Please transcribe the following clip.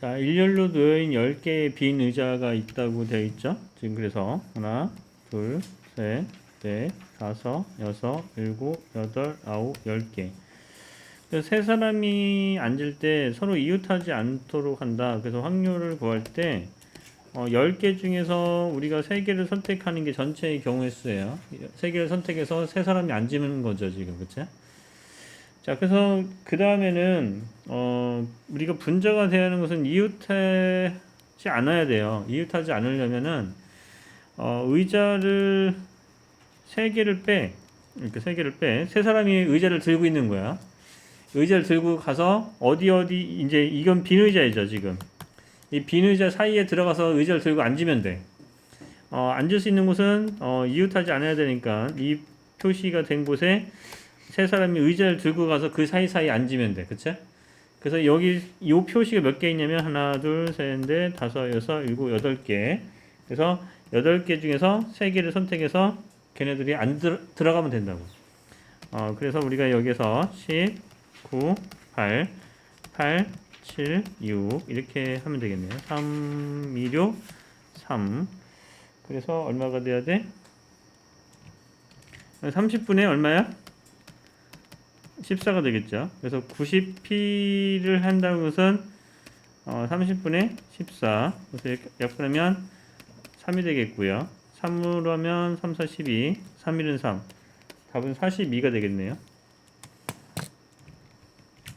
자, 일렬로 놓여있는 10개의 빈 의자가 있다고 되어 있죠. 지금 그래서 하나, 둘, 셋, 넷, 다섯, 여섯, 일곱, 여덟, 아홉, 열 개. 세 사람이 앉을 때 서로 이웃하지 않도록 한다. 그래서 확률을 구할 때 어, 10개 중에서 우리가 3개를 선택하는 게 전체의 경우의 수예요. 3개를 선택해서 세 사람이 앉으면 거죠, 지금. 그쵸? 자, 그래서 그 다음에는 어, 우리가 분자가 돼야 하는 것은 이웃하지 않아야 돼요. 이웃하지 않으려면은 어, 의자를 세 개를 빼, 이렇게 세 개를 빼, 세 사람이 의자를 들고 있는 거야. 의자를 들고 가서 어디 어디 이제 이건 빈 의자이죠 지금. 이 빈 의자 사이에 들어가서 의자를 들고 앉으면 돼. 어, 앉을 수 있는 곳은 어, 이웃하지 않아야 되니까 이 표시가 된 곳에 세 사람이 의자를 들고 가서 그 사이사이 앉으면 돼. 그치? 그래서 여기 이 표시가 몇 개 있냐면 하나, 둘, 셋, 넷, 다섯, 여섯, 일곱, 여덟 개. 그래서 여덟 개 중에서 세 개를 선택해서 걔네들이 안 들, 들어가면 된다고. 어, 그래서 우리가 여기서 10, 9, 8, 8, 7, 6 이렇게 하면 되겠네요. 3, 2, 6, 3. 그래서 얼마가 돼야 돼? 30분에 얼마야? 14가 되겠죠. 그래서 90p를 한다는 것은 어, 30분에 14. 그래서 약분하면 3이 되겠고요. 3으로 하면 3, 4, 12. 3, 1은 3. 답은 42가 되겠네요.